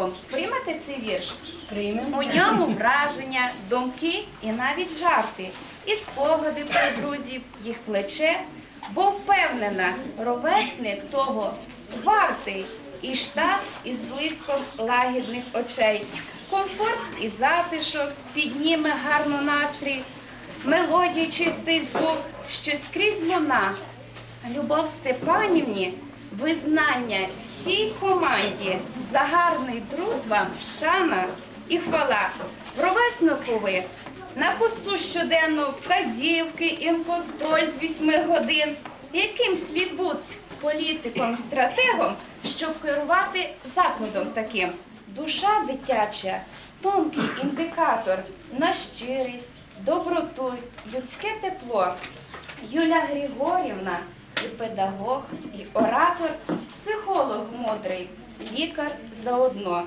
подарунком. Приймете цей вірш? Приймемо. У ньому враження, думки і навіть жарти, і спогади про друзів, їх плече, бо впевнена, ровесник того вартий і штат із блиском лагідних очей. Комфорт і затишок підніме гарно настрій, мелодій чистий звук, що скрізь луна. Любов Степанівні, визнання всій команді за гарний труд вам, шана і хвала. Ровеснику ви на посту щоденно вказівки і з вісьми годин. Яким слід бути політиком, стратегом, щоб керувати закладом таким? Душа дитяча, тонкий індикатор на щирість, доброту, людське тепло. Юля Григорівна і педагог, і оратор, психолог мудрий, лікар заодно.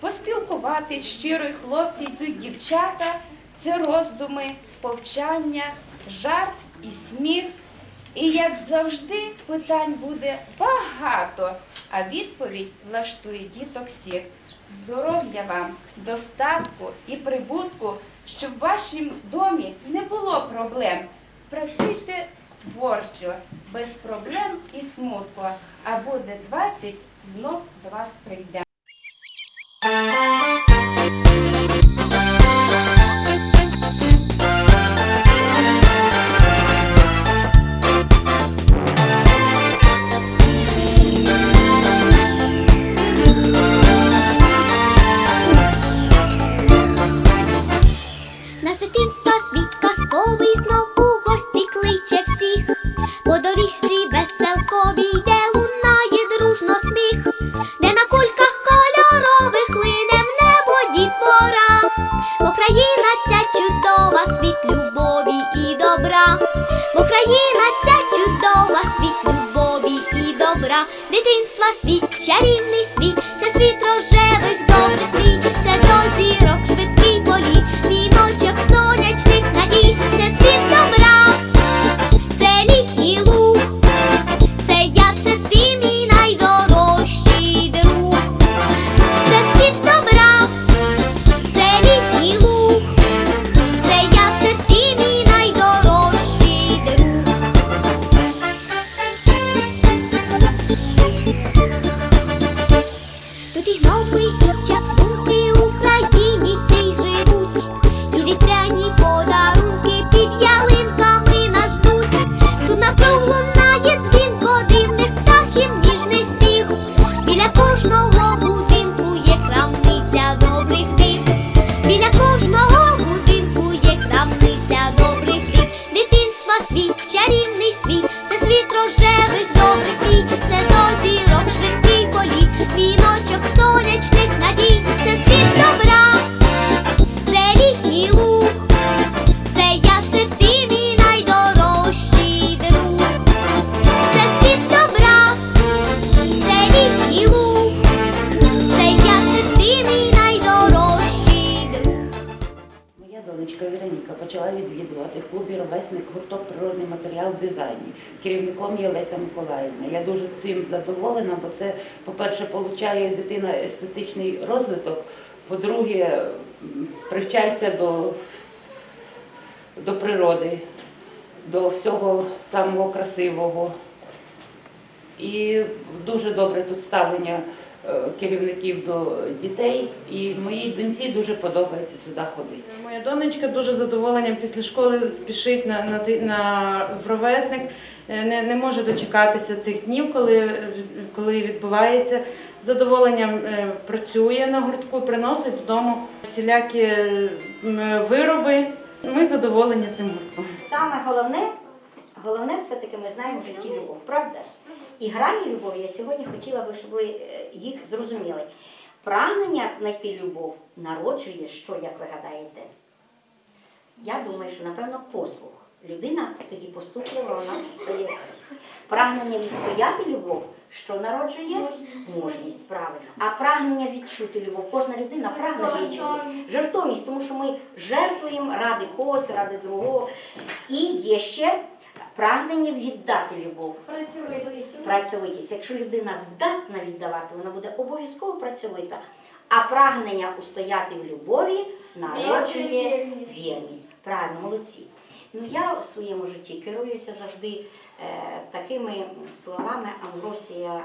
Поспілкуватись щиро й хлопці йдуть дівчата, це роздуми, повчання, жарт і сміх. І як завжди, питань буде багато, а відповідь влаштує діток всіх. Здоров'я вам, достатку і прибутку, щоб в вашому домі не було проблем. Працюйте творчо, без проблем і смутку, а буде 20, знов до вас прийде. Відвідувати в клубі Ровесник гурток природний матеріал в дизайні. Керівником є Леся Миколаївна. Я дуже цим задоволена, бо це, по-перше, получає дитина естетичний розвиток, по-друге, привчається до, до природи, до всього самого красивого. І дуже добре тут ставлення керівників до дітей. І моїй доньці дуже подобається сюди ходити. Моя донечка дуже з задоволенням після школи спішить на, на, ти- на в ровесник, Е, не, не може дочекатися цих днів, коли, коли відбувається. З задоволенням е, працює на гуртку, приносить додому всілякі вироби. Ми задоволені цим гуртком. Саме головне, головне все-таки ми знаємо в житті любов, правда ж? І грані любові я сьогодні хотіла би, щоб ви е, їх зрозуміли. Прагнення знайти любов народжує що, як ви гадаєте? Я думаю, що напевно послух. Людина тоді поступлива, вона стає. Прагнення відстояти любов, що народжує мужність, правильно. А прагнення відчути любов. Кожна людина прагне відчути. Жертовність, тому що ми жертвуємо ради когось, ради другого. І є ще Прагнення віддати любов. Працьовитість. Якщо людина здатна віддавати, вона буде обов'язково працьовита. А прагнення устояти в любові народжує вірність. Правильно, молодці. Ну я в своєму житті керуюся завжди е, такими словами Амвросія.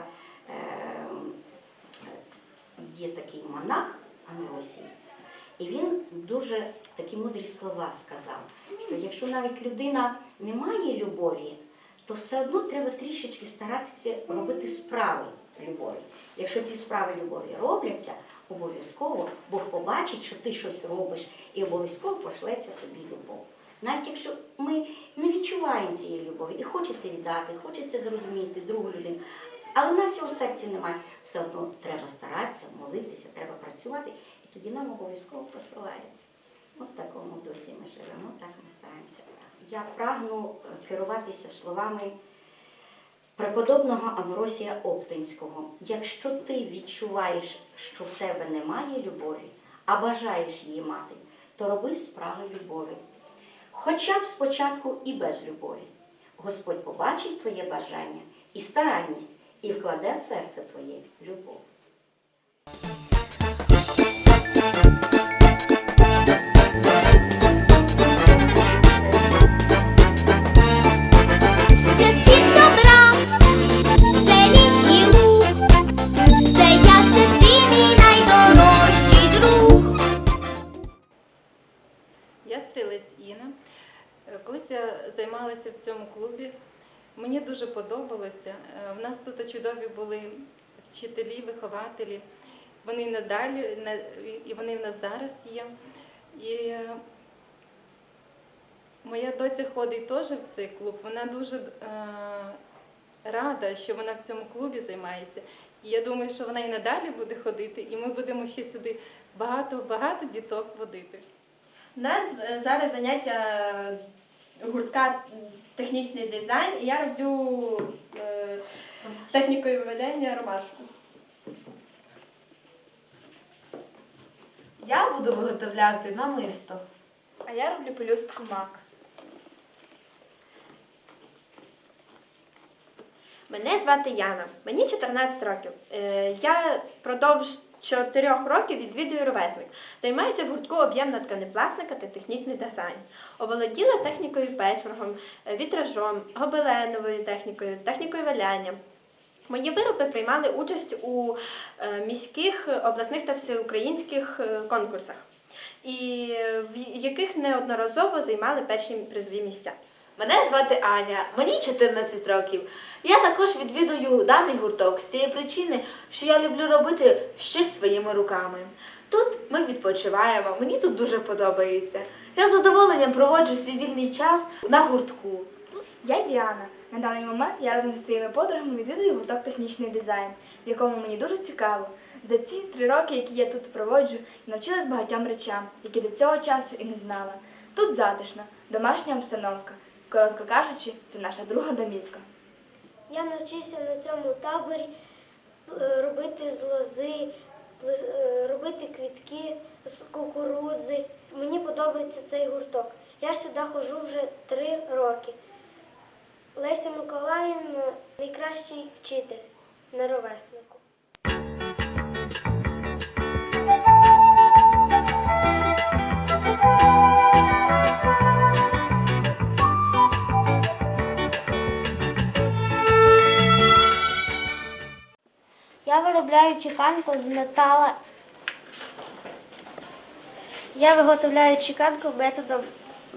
Е, є такий монах Амвросій, і він дуже такі мудрі слова сказав, що якщо навіть людина не має любові, то все одно треба трішечки старатися робити справи любові. Якщо ці справи любові робляться, обов'язково Бог побачить, що ти щось робиш, і обов'язково пошлеться тобі любов. Навіть якщо ми не відчуваємо цієї любові, і хочеться віддати, хочеться зрозуміти другу людину, але в нас його в серці немає, все одно треба старатися, молитися, треба працювати, і тоді нам обов'язково посилається. От в такому досі ми живемо, так ми стараємося. Я прагну е, керуватися словами преподобного Амвросія Оптинського. Якщо ти відчуваєш, що в тебе немає любові, а бажаєш її мати, то роби справи любові. Хоча б спочатку і без любові. Господь побачить твоє бажання і старанність, і вкладе в серце твоє любов. Стрілець Інна. Е, Колись я займалася в цьому клубі. Мені дуже подобалося. Е, В нас тут чудові були вчителі, вихователі. Вони надалі, і вони в нас зараз є. І е, моя доця ходить теж в цей клуб. Вона дуже е, рада, що вона в цьому клубі займається. І я думаю, що вона і надалі буде ходити, і ми будемо ще сюди багато-багато діток водити. У нас е, зараз заняття е, гуртка технічний дизайн, і я роблю е, технікою ведення ромашку. Я буду виготовляти намисто. А я роблю пелюстку мак. Мене звати Яна, мені 14 років. Е, Я продовж 4 років відвідую ровесник. Займаюся в гуртку об'ємна тканепластика та технічний дизайн. Оволоділа технікою печворгом, е, вітражом, гобеленовою технікою, технікою валяння. Мої вироби приймали участь у е, міських, обласних та всеукраїнських е, конкурсах, і в яких неодноразово займали перші призові місця. Мене звати Аня, мені 14 років. Я також відвідую даний гурток з цієї причини, що я люблю робити щось своїми руками. Тут ми відпочиваємо, мені тут дуже подобається. Я з задоволенням проводжу свій вільний час на гуртку. Я Діана. На даний момент я разом зі своїми подругами відвідую гурток технічний дизайн, в якому мені дуже цікаво. За ці три роки, які я тут проводжу, я навчилась багатьом речам, які до цього часу і не знала. Тут затишна, домашня обстановка. Коротко кажучи, це наша друга домівка. Я навчився на цьому таборі е, робити з лози, е, робити квітки з кукурудзи. Мені подобається цей гурток. Я сюди ходжу вже три роки. Леся Миколаївна найкращий вчитель на ровеснику. Я виробляю чеканку з метала. Я виготовляю чеканку методом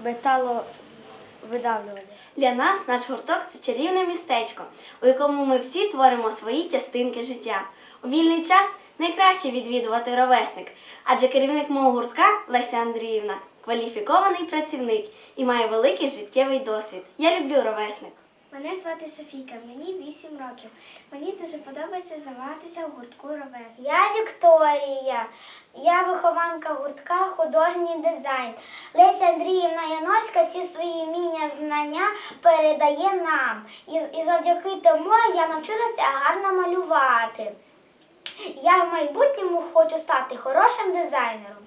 металовидавлювання. Для нас наш гурток це чарівне містечко, у якому ми всі творимо свої частинки життя. У вільний час найкраще відвідувати ровесник, адже керівник мого гуртка Леся Андріївна кваліфікований працівник і має великий життєвий досвід. Я люблю ровесник. Мене звати Софійка, мені 8 років. Мені дуже подобається займатися в гуртку Ровес. Я Вікторія. Я вихованка гуртка художній дизайн. Леся Андріївна Яновська всі свої вміння, знання передає нам. І, і завдяки тому я навчилася гарно малювати. Я в майбутньому хочу стати хорошим дизайнером.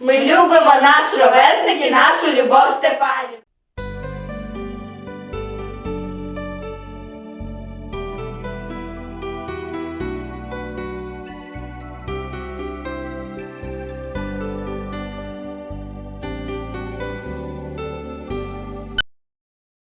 Ми любимо наш ровесник і нашу любов Степанів.